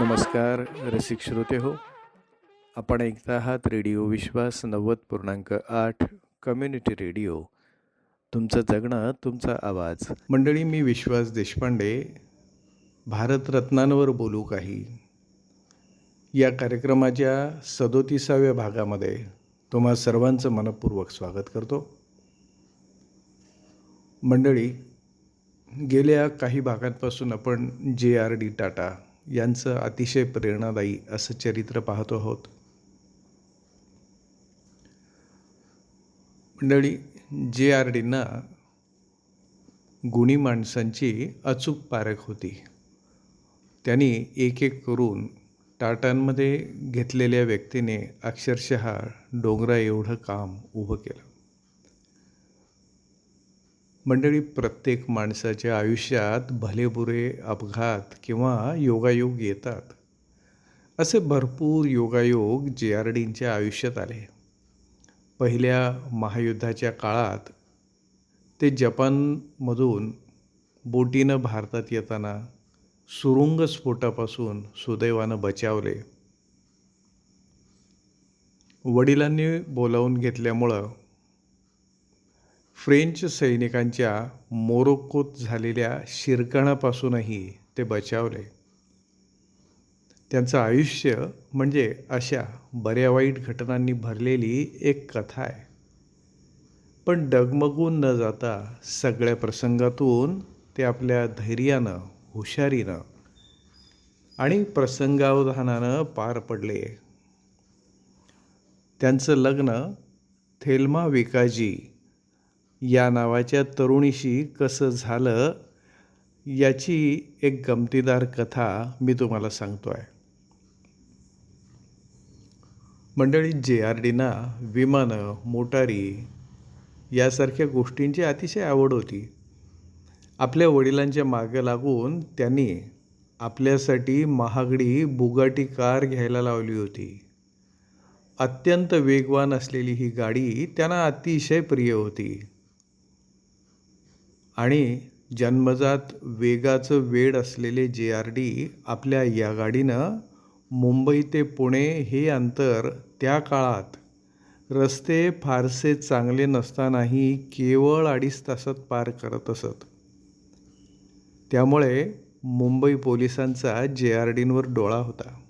नमस्कार रसिक श्रोते हो. आपण ऐकता आहात रेडिओ विश्वास नव्वद पूर्णांक आठ कम्युनिटी रेडिओ. तुमचं जगणं तुमचा आवाज. मंडळी मी विश्वास देशपांडे भारतरत्नांवर बोलू काही. या कार्यक्रमाच्या सदोतीसाव्या भागामध्ये तुम्हा सर्वांचं मनपूर्वक स्वागत करतो. मंडळी गेल्या काही भागांपासून आपण जे आर डी टाटा यांचं अतिशय प्रेरणादायी असं चरित्र पाहतो आहोत. मंडळी जे आर डींना गुणी माणसांची अचूक पारख होती. त्यांनी एक एक करून टाटांमध्ये घेतलेल्या व्यक्तीने अक्षरशः डोंगरा एवढं काम उभं केलं. मंडळी प्रत्येक माणसाच्या आयुष्यात भलेबुरे अपघात किंवा योगायोग येतात. असे भरपूर योगायोग जे आर डींच्या आयुष्यात आले. पहिल्या महायुद्धाच्या काळात ते जपानमधून बोटीनं भारतात येताना सुरुंग स्फोटापासून सुदैवानं बचावले. वडिलांनी बोलावून घेतल्यामुळं फ्रेंच सैनिकांच्या मोरोक्कोत झालेल्या शिरकाणापासूनही ते बचावले. त्यांचं आयुष्य म्हणजे अशा बऱ्या वाईट घटनांनी भरलेली एक कथा आहे. पण डगमगून न जाता सगळ्या प्रसंगातून ते आपल्या धैर्यानं हुशारीनं आणि प्रसंगावधानानं पार पडले. त्यांचं लग्न थेल्मा विकाजी या नावाच्या तरुणीशी कसं झालं याची एक गमतीदार कथा मी तुम्हाला सांगतो आहे. मंडळी जे आर डीना विमानं मोटारी यासारख्या गोष्टींची अतिशय आवड होती. आपल्या वडिलांच्या मागं लागून त्यांनी आपल्यासाठी महागडी बुगाटी कार घ्यायला लावली होती. अत्यंत वेगवान असलेली ही गाडी त्यांना अतिशय प्रिय होती. आणि जन्मजात वेगाचं वेड असलेले जे आर डी आपल्या या गाडीनं मुंबई ते पुणे हे अंतर त्या काळात रस्ते फारसे चांगले नसतानाही केवळ अडीच तासात पार करत असत. त्यामुळे मुंबई पोलिसांचा जे आर डींवर डोळा होता.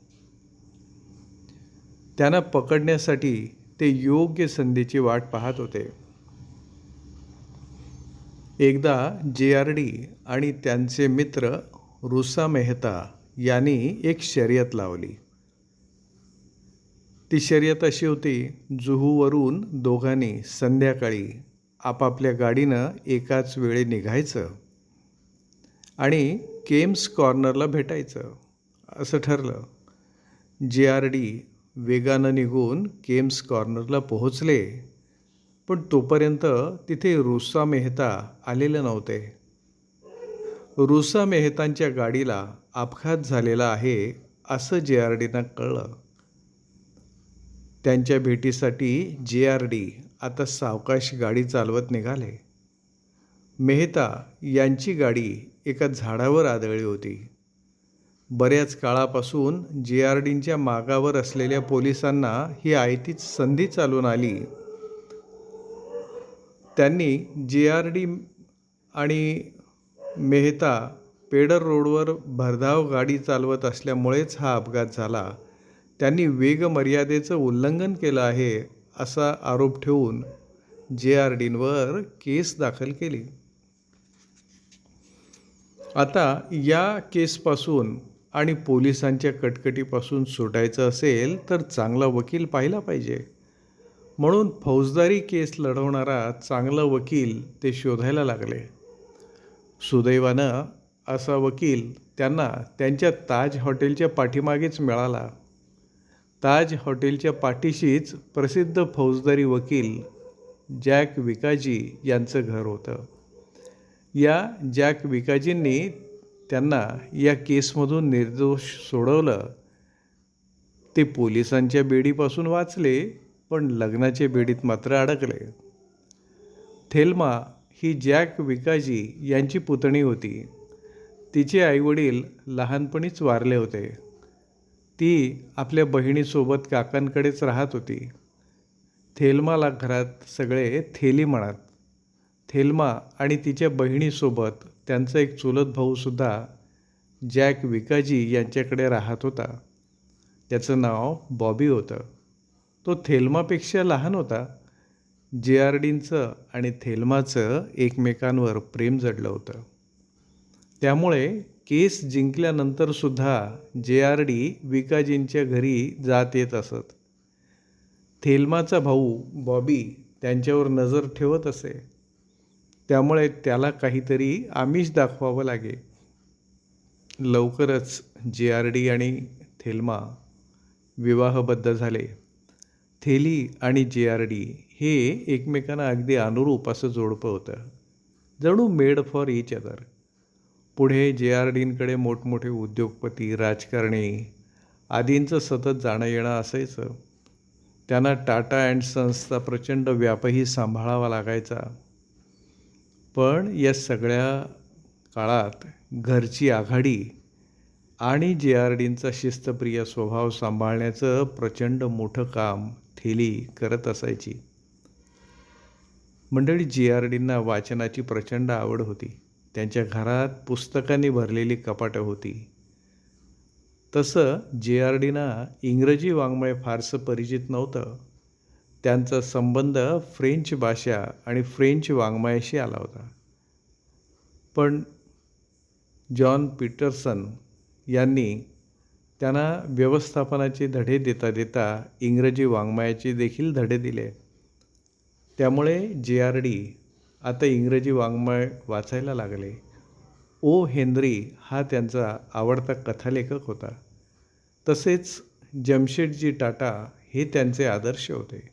त्यांना पकडण्यासाठी ते योग्य संधीची वाट पाहत होते. एकदा जे आर डी आणि त्यांचे मित्र रुसा मेहता यांनी एक शर्यत लावली. ती शर्यत अशी होती जुहूवरून दोघांनी संध्याकाळी आपापल्या गाडीनं एकाच वेळी निघायचं आणि केम्स कॉर्नरला भेटायचं असं ठरलं. जे आर डी वेगानं निघून केम्स कॉर्नरला पोहोचले पण तोपर्यंत तिथे रुसा मेहता आलेले नव्हते. रुसा मेहतांच्या गाडीला अपघात झालेला आहे असं जे आर डीना कळलं. त्यांच्या भेटीसाठी जे आर डी आता सावकाश गाडी चालवत निघाले. मेहता यांची गाडी एका झाडावर आदळली होती. बऱ्याच काळापासून जे आर डींच्या मागावर असलेल्या पोलिसांना ही आयतीच संधी चालून आली त्यांनी जे आर डी आणि मेहता पेडर रोडवर भरधाव गाडी चालवत असल्यामुळेच हा अपघात झाला. त्यांनी वेगमर्यादेचं उल्लंघन केलं आहे असा आरोप ठेवून जे आर डींवर केस दाखल केली. आता या केसपासून आणि पोलिसांच्या कटकटीपासून सुटायचं असेल तर चांगला वकील पाहिला पाहिजे. म्हणून फौजदारी केस लढवणारा चांगला वकील ते शोधायला लागले. सुदैवानं असा वकील त्यांना त्यांच्या ताज हॉटेलच्या पाठीमागेच मिळाला. ताज हॉटेलच्या पाठीशीच प्रसिद्ध फौजदारी वकील जॅक विकाजी यांचं घर होतं. या जॅक विकाजींनी त्यांना या केसमधून निर्दोष सोडवलं. ते पोलिसांच्या बेडीपासून वाचले. पण लग्नाच्या बेडीत मात्र अडकले. थेल्मा ही जॅक विकाजी यांची पुतणी होती. तिचे आईवडील लहानपणीच वारले होते. ती आपल्या बहिणीसोबत काकांकडेच राहत होती. थेलमाला घरात सगळे थेली म्हणत. थेलमा आणि तिच्या बहिणीसोबत त्यांचा एक चुलत भाऊसुद्धा जॅक विकाजी यांच्याकडे राहत होता. त्याचं नाव बॉबी होतं. तो थेलमापेक्षा लहान होता. जे आर डींचं आणि थेलमाचं एकमेकांवर प्रेम जडलं होतं. त्यामुळे केस जिंकल्यानंतरसुद्धा जे आर डी विकाजींच्या घरी जात येत असत. थेलमाचा भाऊ बॉबी त्यांच्यावर नजर ठेवत असे. त्यामुळे त्याला काहीतरी आमिष दाखवावं लागे. लवकरच जे आर डी आणि थेलमा विवाहबद्ध झाले. थेली आणि जे आर डी हे एकमेकांना अगदी अनुरूप असं जोडपं होतं. जणू मेड फॉर इच अदर. पुढे जे आर डींकडे मोठमोठे उद्योगपती राजकारणी आदींचं सतत जाणं येणं असायचं. त्यांना टाटा अँड सन्सचा प्रचंड व्यापही सांभाळावा लागायचा. पण या सगळ्या काळात घरची आघाडी आणि जे आर डींचा शिस्तप्रिय स्वभाव सांभाळण्याचं प्रचंड मोठं काम हेली करत असायची. मंडळी जे आर डींना वाचनाची प्रचंड आवड होती. त्यांच्या घरात पुस्तकांनी भरलेली कपाटं होती. तसं जे आर डीना इंग्रजी वाङ्मय फारसं परिचित नव्हतं. त्यांचा संबंध फ्रेंच भाषा आणि फ्रेंच वाङ्मयाशी आला होता. पण जॉन पीटरसन यांनी त्यांना व्यवस्थापनाचे धडे देता देता इंग्रजी वाङ्मयाचे देखील धडे दिले. त्यामुळे जे आर डी आता इंग्रजी वाङ्मय वाचायला लागले. ओ. हेनरी हा त्यांचा आवडता कथालेखक होता. तसेच जमशेदजी टाटा हे त्यांचे आदर्श होते.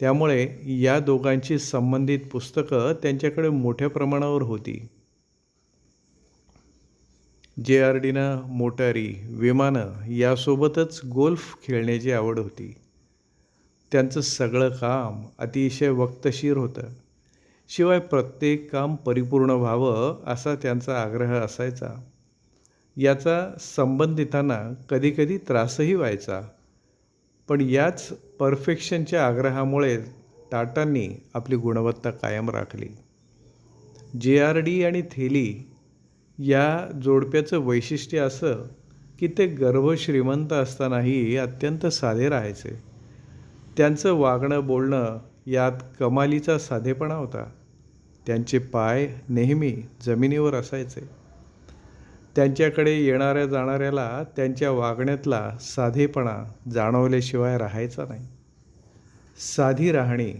त्यामुळे या दोघांची संबंधित पुस्तकं त्यांच्याकडे मोठ्या प्रमाणावर होती. जे आर डीनं मोटारी विमानं यासोबतच गोल्फ खेळण्याची आवड होती. त्यांचं सगळं काम अतिशय वक्तशीर होतं. शिवाय प्रत्येक काम परिपूर्ण व्हावं असा त्यांचा आग्रह असायचा. याचा संबंधितांना कधीकधी त्रासही व्हायचा. पण याच परफेक्शनच्या आग्रहामुळे टाटांनी आपली गुणवत्ता कायम राखली. जे आर डी आणि थेली या जोडप्याचं वैशिष्ट्य असं की ते गर्भ श्रीमंत असतानाही अत्यंत साधे राहायचे. त्यांचं वागणं बोलणं यात कमालीचा साधेपणा होता. त्यांचे पाय नेहमी जमिनीवर असायचे. त्यांच्याकडे येणाऱ्या जाणाऱ्याला त्यांच्या वागण्यातला साधेपणा जाणवल्याशिवाय राहायचा नाही. साधी राहणी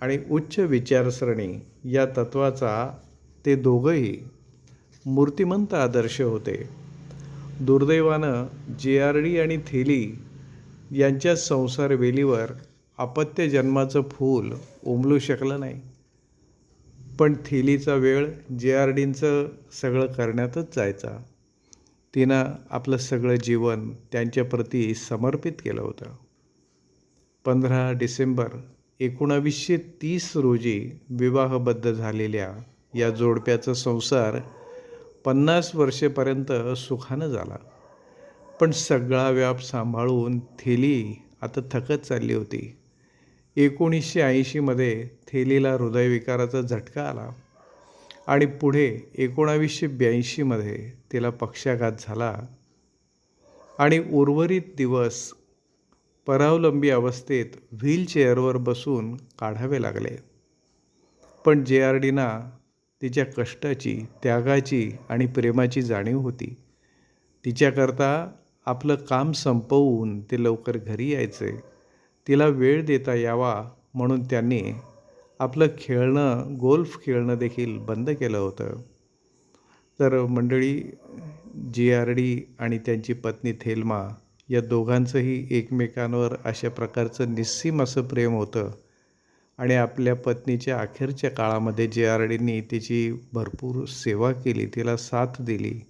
आणि उच्च विचारसरणी या तत्वाचा ते दोघंही मूर्तिमंत आदर्श होते. दुर्दैवानं जे आर डी आणि थेली यांच्या संसार वेलीवर अपत्य जन्माचं फूल उमलू शकलं नाही. पण थेलीचा वेळ जे आर डींचं सगळं करण्यातच जायचा. तिनं आपलं सगळं जीवन त्यांच्याप्रती समर्पित केलं होतं. पंधरा डिसेंबर एकोणावीसशे तीस रोजी विवाहबद्ध झालेल्या या जोडप्याचा संसार पन्नास वर्षेपर्यंत सुखानं झाला. पण सगळा व्याप सांभाळून थेली आता थकत चालली होती. एकोणीसशे ऐंशीमध्ये थेलीला हृदयविकाराचा झटका आला आणि पुढे एकोणावीसशे ब्याऐंशीमध्ये तिला पक्षाघात झाला आणि उर्वरित दिवस परावलंबी अवस्थेत व्हीलचेअरवर बसून काढावे लागले. पण जे आर डीना तिच्या कष्टाची त्यागाची आणि प्रेमाची जाणीव होती. तिच्याकरता आपलं काम संपवून ते लवकर घरी यायचे. तिला वेळ देता यावा म्हणून त्यांनी आपलं खेळणं गोल्फ खेळणं देखील बंद केलं होतं. तर मंडळी जी आर डी आणि त्यांची पत्नी थेलमा या दोघांचंही एकमेकांवर अशा प्रकारचं निस्सीम असं प्रेम होतं. आणि आपल्या पत्नीच्या अखेरच्या काळामध्ये जे आर डींनी तिची भरपूर सेवा केली तिला साथ दिली.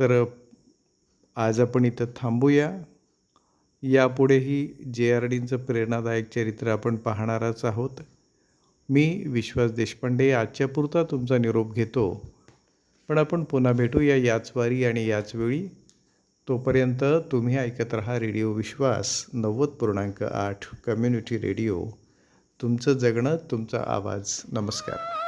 तर आज आपण इथं थांबूया. यापुढेही जे आर डींचं प्रेरणादायक चरित्र आपण पाहणारच आहोत. मी विश्वास देशपांडे आजच्या पुरता तुमचा निरोप घेतो. पण आपण पुन्हा भेटूया याच वारी आणि याच वेळी. तोपर्यंत तुम्ही ऐकत रहा रेडिओ विश्वास नव्वद पूर्णांक आठ कम्युनिटी रेडिओ. तुमचं जगणं तुमचा आवाज. नमस्कार.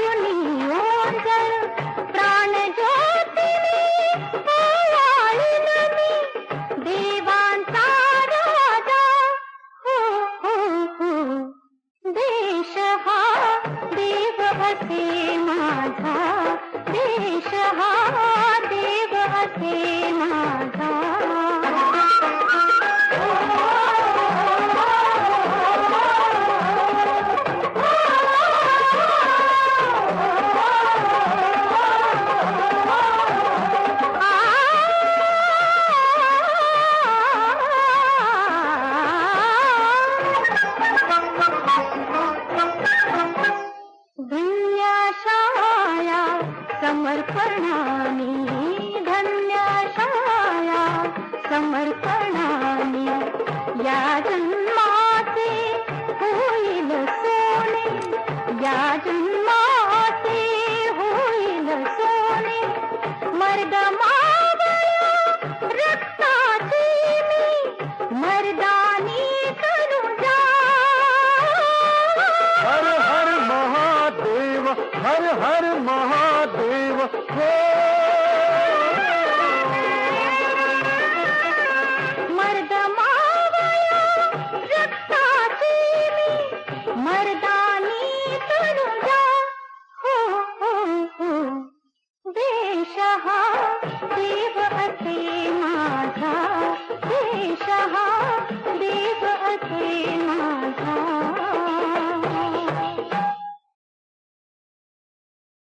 Thank you. जा